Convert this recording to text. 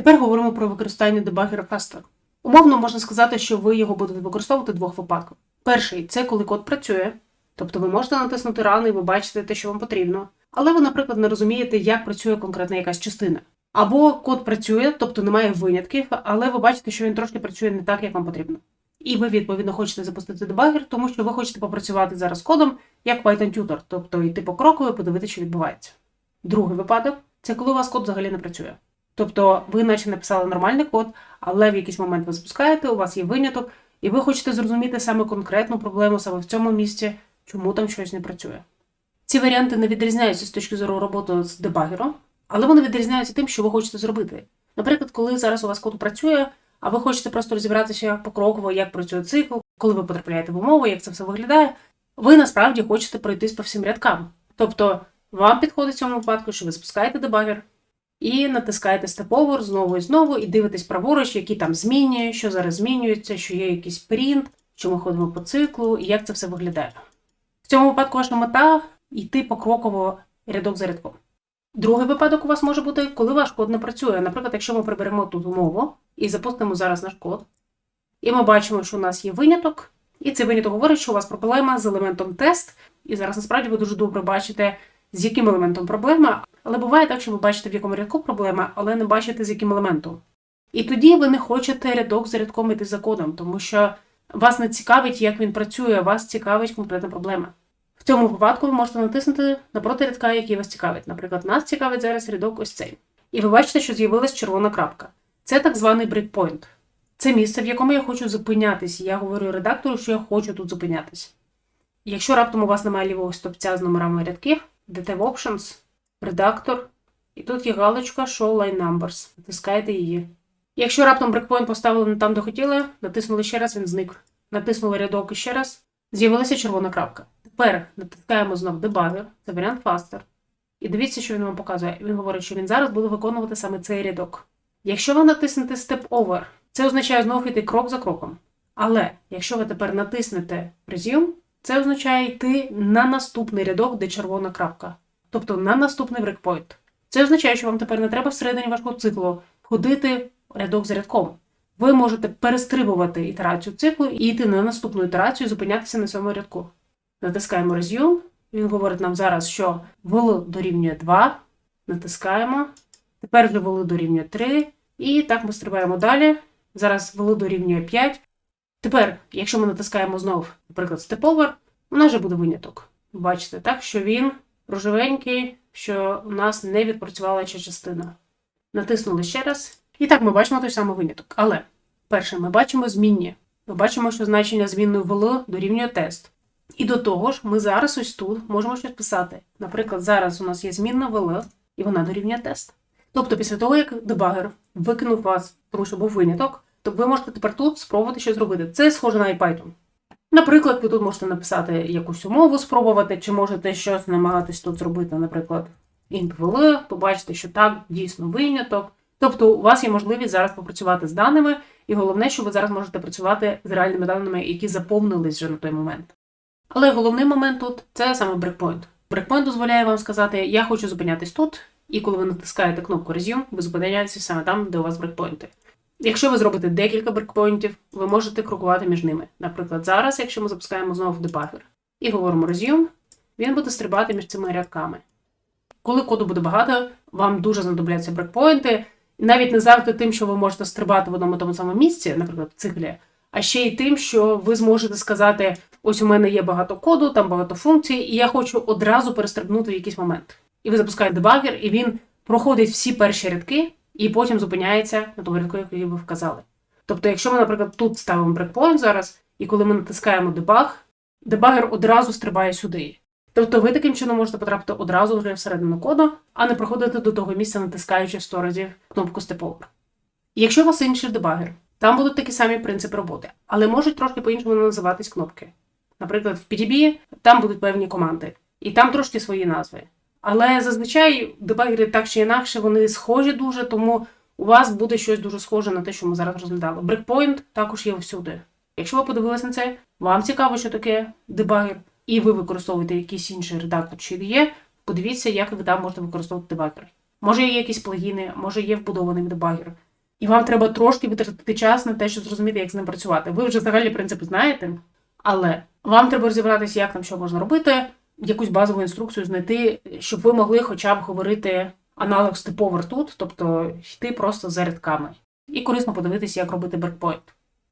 Тепер говоримо про використання дебагера Faster. Умовно можна сказати, що ви його будете використовувати в двох випадках. Перший це коли код працює, тобто ви можете натиснути рано і ви бачите те, що вам потрібно, але ви, наприклад, не розумієте, як працює конкретна якась частина. Або код працює, тобто немає винятків, але ви бачите, що він трошки працює не так, як вам потрібно. І ви, відповідно, хочете запустити дебагер, тому що ви хочете попрацювати зараз кодом як Python Tutor, тобто йти по кроку і подивитися, що відбувається. Другий випадок це коли у вас код взагалі не працює. Тобто ви наче написали нормальний код, але в якийсь момент ви запускаєте, у вас є виняток, і ви хочете зрозуміти саме конкретну проблему саме в цьому місці, чому там щось не працює. Ці варіанти не відрізняються з точки зору роботи з дебагером, але вони відрізняються тим, що ви хочете зробити. Наприклад, коли зараз у вас код працює, а ви хочете просто розібратися покроково, як працює цикл, коли ви потрапляєте в умови, як це все виглядає, ви насправді хочете пройтись по всім рядкам. Тобто вам підходить в цьому випадку, що ви запускаєте дебагер і натискаєте степовер знову і знову, і дивитесь праворуч, які там зміни, що зараз змінюється, що є якийсь принт, що ми ходимо по циклу, і як це все виглядає. В цьому випадку ваша мета йти покроково рядок за рядком. Другий випадок у вас може бути, коли ваш код не працює. Наприклад, якщо ми приберемо тут умову і запустимо зараз наш код, і ми бачимо, що у нас є виняток, і цей виняток говорить, що у вас проблема з елементом тест, і зараз насправді ви дуже добре бачите, з яким елементом проблема. Але буває так, що ви бачите, в якому рядку проблема, але не бачите, з яким елементом. І тоді ви не хочете рядок за рядком іти за кодом, тому що вас не цікавить, як він працює, вас цікавить конкретна проблема. В цьому випадку ви можете натиснути напроти рядка, який вас цікавить. Наприклад, нас цікавить зараз рядок ось цей. І ви бачите, що з'явилась червона крапка. Це так званий брейкпойнт. Це місце, в якому я хочу зупинятись. Я говорю редактору, що я хочу тут зупинятись. Якщо раптом у вас немає лівого стопця з номерами рядків, йдете в Options, редактор, і тут є галочка Show Line Numbers. Натискаєте її. Якщо раптом брейкпойнт поставили не там, де хотіли, натиснули ще раз, він зник. Натиснули рядок іще раз, з'явилася червона крапка. Тепер натискаємо знов дебагер, це варіант Faster. І дивіться, що він вам показує. Він говорить, що він зараз буде виконувати саме цей рядок. Якщо ви натиснете Step Over, це означає знову йти крок за кроком. Але якщо ви тепер натиснете Resume, це означає йти на наступний рядок, де червона крапка. Тобто на наступний брейкпойнт. Це означає, що вам тепер не треба всередині вашого циклу ходити рядок за рядком. Ви можете перестрибувати ітерацію циклу і йти на наступну ітерацію зупинятися на цьому рядку. Натискаємо Resume. Він говорить нам зараз, що вл дорівнює 2. Натискаємо. Тепер вже вл дорівнює 3. І так ми стрибаємо далі. Зараз вл дорівнює 5. Тепер, якщо ми натискаємо знов, наприклад, степовер, у нас вже буде виняток. Бачите, так, що він рожевенький, що у нас не відпрацювала ця частина. Натиснули ще раз. І так ми бачимо той самий виняток. Але перше, ми бачимо змінні. Ми бачимо, що значення змінної вл дорівнює тест. І до того ж, ми зараз ось тут можемо щось писати. Наприклад, зараз у нас є змінна вл, і вона дорівнює тест. Тобто, після того, як дебагер викинув вас, тому що був виняток, то ви можете тепер тут спробувати щось зробити. Це схоже на IPython. Наприклад, ви тут можете написати якусь умову, спробувати, чи можете щось намагатись тут зробити, наприклад, int vl, побачите, що так, дійсно виняток. Тобто, у вас є можливість зараз попрацювати з даними, і головне, що ви зараз можете працювати з реальними даними, які заповнились вже на той момент. Але головний момент тут це саме брекпойнт. Брекпойнт дозволяє вам сказати, я хочу зупинятись тут, і коли ви натискаєте кнопку Resume, ви зупиняєтеся саме там, де у вас брекпойнти. Якщо ви зробите декілька брекпойнтів, ви можете крокувати між ними. Наприклад, зараз, якщо ми запускаємо знову дебагер і говоримо Resume, він буде стрибати між цими рядками. Коли коду буде багато, вам дуже знадобляться брекпойнти, навіть не завжди тим, що ви можете стрибати в одному тому самому місці, наприклад, в циклі, а ще й тим, що ви зможете сказати: ось у мене є багато коду, там багато функцій, і я хочу одразу перестрибнути в якийсь момент. І ви запускаєте дебагер, і він проходить всі перші рядки, і потім зупиняється на тому рядку, який ви вказали. Тобто, якщо ми, наприклад, тут ставимо брекпоінт зараз, і коли ми натискаємо дебаг, дебагер одразу стрибає сюди. Тобто ви таким чином можете потрапити одразу вже всередину коду, а не проходити до того місця, натискаючи 100 разів кнопку Step Over. Якщо у вас інший дебагер, там будуть такі самі принципи роботи, але можуть трошки по-іншому називатись кнопки. Наприклад, в PDB там будуть певні команди, і там трошки свої назви. Але зазвичай дебагери так чи інакше вони схожі дуже, тому у вас буде щось дуже схоже на те, що ми зараз розглядали. Breakpoint також є всюди. Якщо ви подивилися на це, вам цікаво, що таке дебагер, і ви використовуєте якийсь інший редактор чи є, подивіться, як ви там можете використовувати дебагер. Може є якісь плагіни, може є вбудований дебагер. і вам треба трошки витратити час на те, щоб зрозуміти, як з ним працювати. Ви вже загальні принципи знаєте, але вам треба розібратися, як там що можна робити, якусь базову інструкцію знайти, щоб ви могли хоча б говорити аналог з типовер тут, тобто йти просто за рядками. І корисно подивитися, як робити брекпойнт.